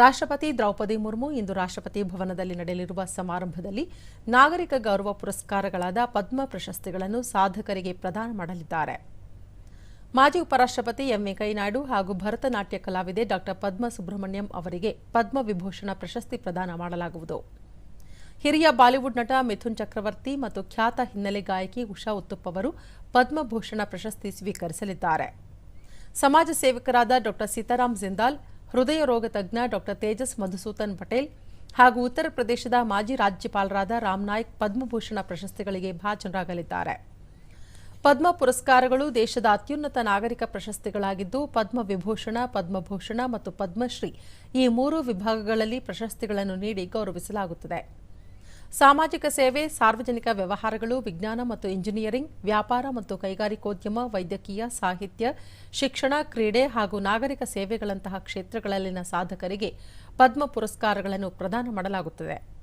ರಾಷ್ಟ್ರಪತಿ ದ್ರೌಪದಿ ಮುರ್ಮು ಇಂದು ರಾಷ್ಟ್ರಪತಿ ಭವನದಲ್ಲಿ ನಡೆಯಲಿರುವ ಸಮಾರಂಭದಲ್ಲಿ ನಾಗರಿಕ ಗೌರವ ಪುರಸ್ಕಾರಗಳಾದ ಪದ್ಮ ಪ್ರಶಸ್ತಿಗಳನ್ನು ಸಾಧಕರಿಗೆ ಪ್ರದಾನ ಮಾಡಲಿದ್ದಾರೆ. ಮಾಜಿ ಉಪರಾಷ್ಟ್ರಪತಿ ಎಂ ವೆಂಕಯ್ಯನಾಯ್ಡು ಹಾಗೂ ಭರತನಾಟ್ಯ ಕಲಾವಿದೆ ಡಾ. ಪದ್ಮ ಸುಬ್ರಹ್ಮಣ್ಯಂ ಅವರಿಗೆ ಪದ್ಮ ವಿಭೂಷಣ ಪ್ರಶಸ್ತಿ ಪ್ರದಾನ ಮಾಡಲಾಗುವುದು. ಹಿರಿಯ ಬಾಲಿವುಡ್ ನಟ ಮಿಥುನ್ ಚಕ್ರವರ್ತಿ ಮತ್ತು ಖ್ಯಾತ ಹಿನ್ನೆಲೆ ಗಾಯಕಿ ಉಷಾ ಉತ್ತುಪ್ ಅವರು ಪದ್ಮಭೂಷಣ ಪ್ರಶಸ್ತಿ ಸ್ವೀಕರಿಸಲಿದ್ದಾರೆ. ಸಮಾಜ ಸೇವಕರಾದ ಡಾ. ಸೀತಾರಾಮ್ ಜಿಂದಾಲ್ ಹೃದಯ ರೋಗ ತಜ್ಞ ಡಾಕ್ಟರ್ ತೇಜಸ್ ಮಧುಸೂದನ್ ಪಟೇಲ್ ಹಾಗೂ ಉತ್ತರ ಪ್ರದೇಶದ ಮಾಜಿ ರಾಜ್ಯಪಾಲರಾದ ರಾಮ್ನಾಯ್ಕ್ ಪದ್ಮಭೂಷಣ ಪ್ರಶಸ್ತಿಗಳಿಗೆ ಭಾಜನರಾಗಲಿದ್ದಾರೆ ಪದ್ಮ ಪುರಸ್ಕಾರಗಳು ದೇಶದ ಅತ್ಯುನ್ನತ ನಾಗರಿಕ ಪ್ರಶಸ್ತಿಗಳಾಗಿದ್ದು, ಪದ್ಮ ವಿಭೂಷಣ, ಪದ್ಮಭೂಷಣ ಮತ್ತು ಪದ್ಮಶ್ರೀ ಈ ಮೂರು ವಿಭಾಗಗಳಲ್ಲಿ ಪ್ರಶಸ್ತಿಗಳನ್ನು ನೀಡಿ ಗೌರವಿಸಲಾಗುತ್ತದೆ. ಸಾಮಾಜಿಕ ಸೇವೆ, ಸಾರ್ವಜನಿಕ ವ್ಯವಹಾರಗಳು, ವಿಜ್ಞಾನ ಮತ್ತು ಇಂಜಿನಿಯರಿಂಗ್, ವ್ಯಾಪಾರ ಮತ್ತು ಕೈಗಾರಿಕೋದ್ಯಮ, ವೈದ್ಯಕೀಯ, ಸಾಹಿತ್ಯ, ಶಿಕ್ಷಣ, ಕ್ರೀಡೆ ಹಾಗೂ ನಾಗರಿಕ ಸೇವೆಗಳಂತಹ ಕ್ಷೇತ್ರಗಳಲ್ಲಿನ ಸಾಧಕರಿಗೆ ಪದ್ಮ ಪುರಸ್ಕಾರಗಳನ್ನು ಪ್ರದಾನ ಮಾಡಲಾಗುತ್ತದೆ.